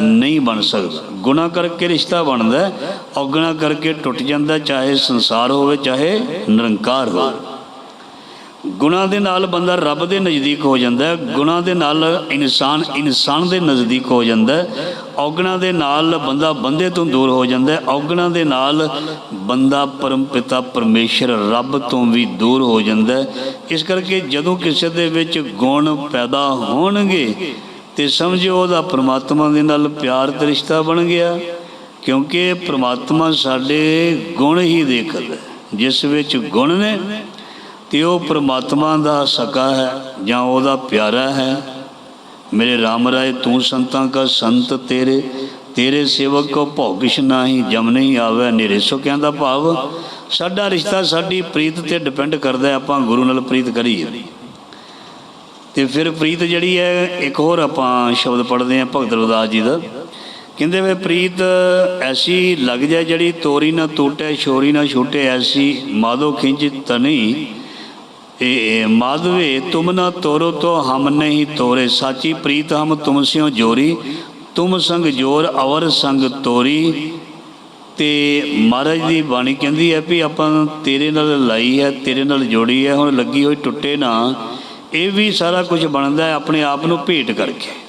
ਨਹੀਂ ਬਣ ਸਕਦਾ। ਗੁਨਾਹ ਕਰਕੇ ਰਿਸ਼ਤਾ ਬਣਦਾ ਔਗਣਾ ਕਰਕੇ ਟੁੱਟ ਜਾਂਦਾ, ਚਾਹੇ ਸੰਸਾਰ ਹੋਵੇ, ਚਾਹੇ ਨਿਰੰਕਾਰ ਹੋਵੇ। ਗੁਨਾਹ ਦੇ ਨਾਲ ਬੰਦਾ ਰੱਬ ਦੇ ਨਜ਼ਦੀਕ ਹੋ ਜਾਂਦਾ ਹੈ, ਗੁਨਾਹ ਦੇ ਨਾਲ ਇਨਸਾਨ ਇਨਸਾਨ ਦੇ ਨਜ਼ਦੀਕ ਹੋ ਜਾਂਦਾ ਔਗਣਾ ਦੇ ਨਾਲ ਬੰਦਾ ਬੰਦੇ ਤੋਂ ਦੂਰ ਹੋ ਜਾਂਦਾ ਔਗਣਾ ਦੇ ਨਾਲ ਬੰਦਾ ਪਰਮ ਪਿਤਾ ਪਰਮੇਸ਼ਰ ਰੱਬ ਤੋਂ ਵੀ ਦੂਰ ਹੋ ਜਾਂਦਾ ਇਸ ਕਰਕੇ ਜਦੋਂ ਕਿਸੇ ਦੇ ਵਿੱਚ ਗੁਣ ਪੈਦਾ ਹੋਣਗੇ ਤੇ ਸਮਝਿਓ ਉਹਦਾ ਪ੍ਰਮਾਤਮਾ ਦੇ ਨਾਲ ਪਿਆਰ ਤੇ ਰਿਸ਼ਤਾ ਬਣ ਗਿਆ, ਕਿਉਂਕਿ ਪ੍ਰਮਾਤਮਾ ਸਾਡੇ ਗੁਣ ਹੀ ਦੇਖਦਾ ਜਿਸ ਵਿੱਚ ਗੁਣ ਨੇ, ਤੇ ਉਹ ਪ੍ਰਮਾਤਮਾ ਦਾ ਸਕਾ ਹੈ ਜਾਂ ਉਹਦਾ ਪਿਆਰਾ ਹੈ। ਮੇਰੇ RAM ਰਾਏ, ਤੂੰ ਸੰਤਾਂ ਕਾ ਸੰਤ ਤੇਰੇ ਤੇਰੇ ਸੇਵਕ ਕੋ ਭੋਗਿਸ਼ ਨਾਹੀ, ਜਮ ਨਹੀਂ ਆਵੇ ਨੇਰੇ ਸੋ ਕਹਿੰਦਾ ਭਾਵ। ਸਾਡਾ ਰਿਸ਼ਤਾ ਸਾਡੀ ਪ੍ਰੀਤ ਤੇ ਡਿਪੈਂਡ ਕਰਦਾ ਆਪਾਂ ਗੁਰੂ ਨਾਲ ਪ੍ਰੀਤ ਕਰੀਏ। ਤੇ ਫਿਰ ਪ੍ਰੀਤ ਜਿਹੜੀ ਹੈ, ਇੱਕ ਹੋਰ ਆਪਾਂ ਸ਼ਬਦ ਪੜ੍ਹਦੇ ਹਾਂ, ਭਗਤ ਰਵਿਦਾਸ ਜੀ ਦਾ। ਕਹਿੰਦੇ ਵੇ, ਪ੍ਰੀਤ, ਐਸੀ ਲੱਗ ਜਾਏ ਜਿਹੜੀ ਤੋਰੀ ਨਾ ਟੂਟੇ, ਛੋਰੀ ਨਾ ਛੂਟੇ, ਐਸੀ ਮਾਧੋ ਖਿੰਚ ਤਨੀ। ਇਹ ਮਾਧਵੇ, ਤੁਮ ਨਾ ਤੋਰੋ ਤੋ ਹਮ ਨਹੀਂ ਤੋਰੇ। ਸਾਚੀ ਪ੍ਰੀਤ, ਹਮ ਤੁਮ ਸਿਓ ਜੋਰੀ। ਤੁਮ ਸੰਗ ਜੋਰ, ਅਵਰ ਸੰਗ ਤੋਰੀ। ਤੇ ਮਹਾਰਾਜ ਦੀ ਬਾਣੀ ਕਹਿੰਦੀ ਹੈ ਵੀ ਆਪਾਂ ਤੇਰੇ ਨਾਲ ਲਾਈ ਹੈ, ਤੇਰੇ ਨਾਲ ਜੋੜੀ ਹੈ, ਹੁਣ ਲੱਗੀ ਹੋਈ ਟੁੱਟੇ ਨਾ। ਇਹ ਵੀ ਸਾਰਾ ਕੁਝ ਬਣਦਾ ਹੈ ਆਪਣੇ ਆਪ ਨੂੰ ਭੇਟ ਕਰਕੇ।